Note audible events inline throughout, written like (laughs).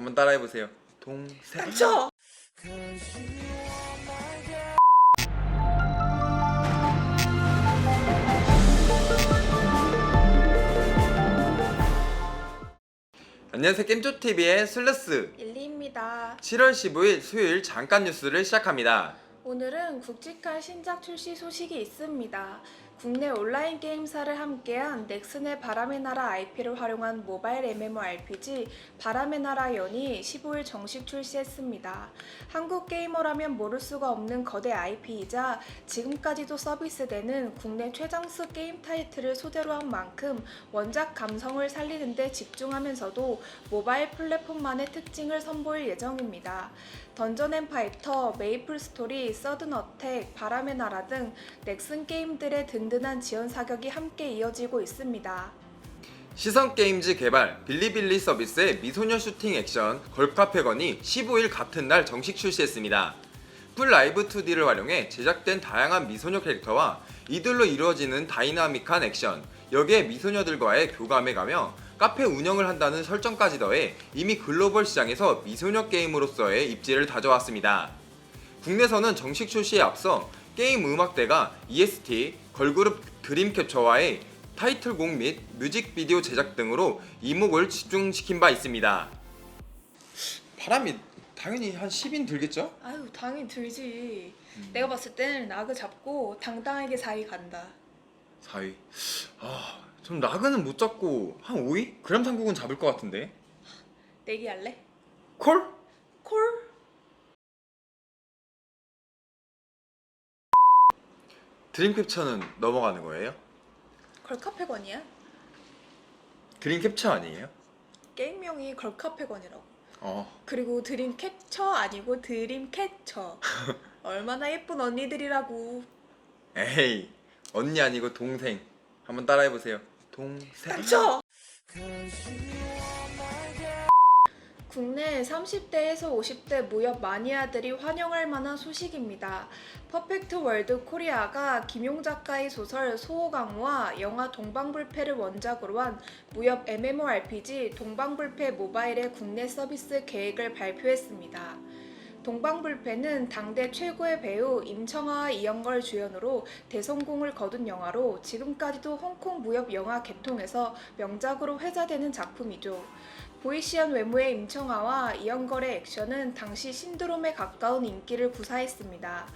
한번 따라해 보세요. 동생. 닥쳐! 안녕하세요. 겜조 TV의 슬러스. 일리입니다. 7월 15일 수요일 잠깐 뉴스를 시작합니다. 오늘은 굵직한 신작 출시 소식이 있습니다. 국내 온라인 게임사를 함께한 넥슨의 바람의 나라 IP를 활용한 모바일 MMORPG 바람의 나라 연이 15일 정식 출시했습니다. 한국 게이머라면 모를 수가 없는 거대 IP이자 지금까지도 서비스되는 국내 최장수 게임 타이틀을 소재로 한 만큼 원작 감성을 살리는 데 집중하면서도 모바일 플랫폼만의 특징을 선보일 예정입니다. 던전 앤 파이터, 메이플 스토리, 서든 어택, 바람의 나라 등 넥슨 게임들의 든든한 지원 사격이 함께 이어지고 있습니다. 시선 게임즈 개발 빌리빌리 서비스의 미소녀 슈팅 액션 걸카페건이 15일 같은 날 정식 출시했습니다. 풀 라이브 2D를 활용해 제작된 다양한 미소녀 캐릭터와 이들로 이루어지는 다이나믹한 액션, 여기에 미소녀들과의 교감에 가며 카페 운영을 한다는 설정까지 더해 이미 글로벌 시장에서 미소녀 게임으로서의 입지를 다져왔습니다. 국내에서는 정식 출시에 앞서 게임 음악대가 EST, 걸그룹 드림캐쳐와의 타이틀곡 및 뮤직비디오 제작 등으로 이목을 집중시킨 바 있습니다. 바람이 당연히 한 10인 들겠죠? 아유 당연히 들지. 내가 봤을 때는 나그 잡고 당당하게 사이 간다. 4위. 아, 전 라그는 못 잡고 한 5위? 그램 삼국은 잡을 것 같은데. 내기 할래? 콜? 콜? 드림캡처는 넘어가는 거예요? 걸카페건이야? 드림캡처 아니에요? 게임명이 걸카페건이라고. 어. 그리고 드림 캡처 아니고 드림 캐쳐. (laughs) 얼마나 예쁜 언니들이라고. 에이, 언니 아니고 동생. 한번 따라해 보세요. 동생. 닥쳐! 국내 30대에서 50대 무협 마니아들이 환영할 만한 소식입니다. 퍼펙트 월드 코리아가 김용 작가의 소설 소호강우와 영화 동방불패를 원작으로 한 무협 MMORPG 동방불패 모바일의 국내 서비스 계획을 발표했습니다. 동방불패는 당대 최고의 배우 임청아와 이영걸 주연으로 대성공을 거둔 영화로 지금까지도 홍콩 무협 영화 개통에서 명작으로 회자되는 작품이죠. 보이시한 외모의 임청아와 이영걸의 액션은 당시 신드롬에 가까운 인기를 구사했습니다.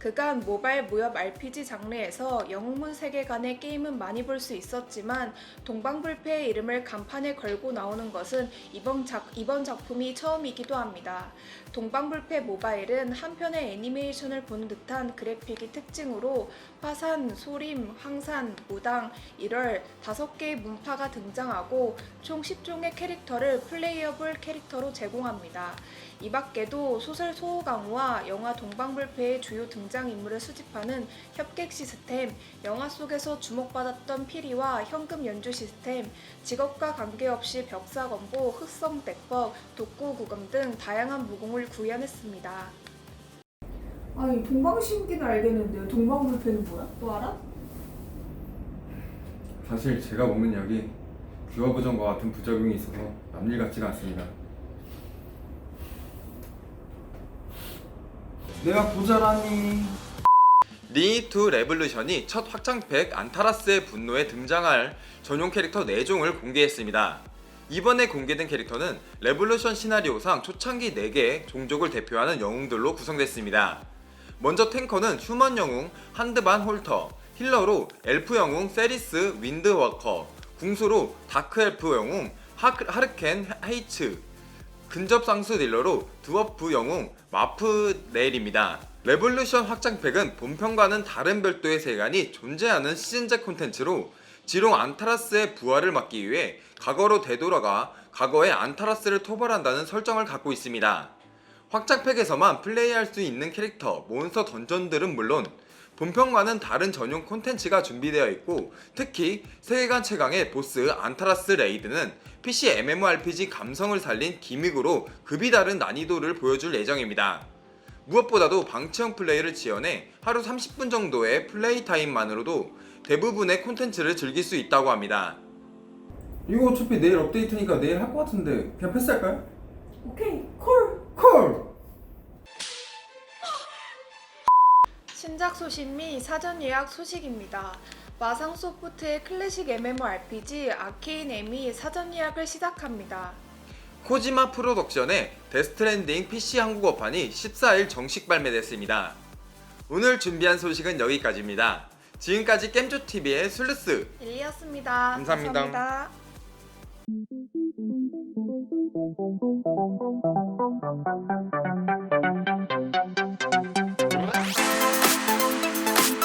그간 모바일 무협 RPG 장르에서 영웅문 세계관의 게임은 많이 볼 수 있었지만 동방불패의 이름을 간판에 걸고 나오는 것은 이번, 작, 이번 작품이 처음이기도 합니다. 동방불패 모바일은 한편의 애니메이션을 본 듯한 그래픽이 특징으로 화산, 소림, 황산, 무당, 1월 다섯 개의 문파가 등장하고 총 10종의 캐릭터를 플레이어블 캐릭터로 제공합니다. 이 밖에도 소설 소호강우와 영화 동방불패의 주요 등장인물을 수집하는 협객 시스템, 영화 속에서 주목받았던 피리와 현금 연주 시스템, 직업과 관계없이 벽사건보, 흑성 대법, 독고 구금 등 다양한 무공을 구현했습니다. 아니 동방신기는 알겠는데 동방불패는 뭐야? 너 알아? 사실 제가 먹는 약이 규화부정과 같은 부작용이 있어서 남일 같지가 않습니다. 내가 부자라니. 리투 레볼루션이 첫 확장팩 안타라스의 분노에 등장할 전용 캐릭터 4종을 공개했습니다. 이번에 공개된 캐릭터는 레볼루션 시나리오상 초창기 4개의 종족을 대표하는 영웅들로 구성됐습니다. 먼저 탱커는 휴먼 영웅 한드반 홀터, 힐러로 엘프 영웅 세리스 윈드워커, 궁수로 다크 엘프 영웅 하르켄 헤이츠, 근접 상수 딜러로 드워프 영웅 마프 네일입니다. 레볼루션 확장팩은 본편과는 다른 별도의 세간이 존재하는 시즌제 콘텐츠로 지롱 안타라스의 부활을 막기 위해 과거로 되돌아가 과거의 안타라스를 토벌한다는 설정을 갖고 있습니다. 확장팩에서만 플레이할 수 있는 캐릭터, 몬스터 던전들은 물론 본편과는 다른 전용 콘텐츠가 준비되어 있고 특히 세계관 최강의 보스 안타라스 레이드는 PC MMORPG 감성을 살린 기믹으로 급이 다른 난이도를 보여줄 예정입니다. 무엇보다도 방치형 플레이를 지원해 하루 30분 정도의 플레이 타임만으로도 대부분의 콘텐츠를 즐길 수 있다고 합니다. 이거 어차피 내일 업데이트니까 내일 할 것 같은데 그냥 패스할까요? 오케이 콜 콜. 신작 소식 및 사전 예약 소식입니다. 마상 소프트의 클래식 MMORPG 아케인 M이 사전 예약을 시작합니다. 코지마 프로덕션의 데스트랜딩 PC 한국어판이 14일 정식 발매됐습니다. 오늘 준비한 소식은 여기까지입니다. 지금까지 겜조TV의 슬루스 일리였습니다. 감사합니다. 감사합니다.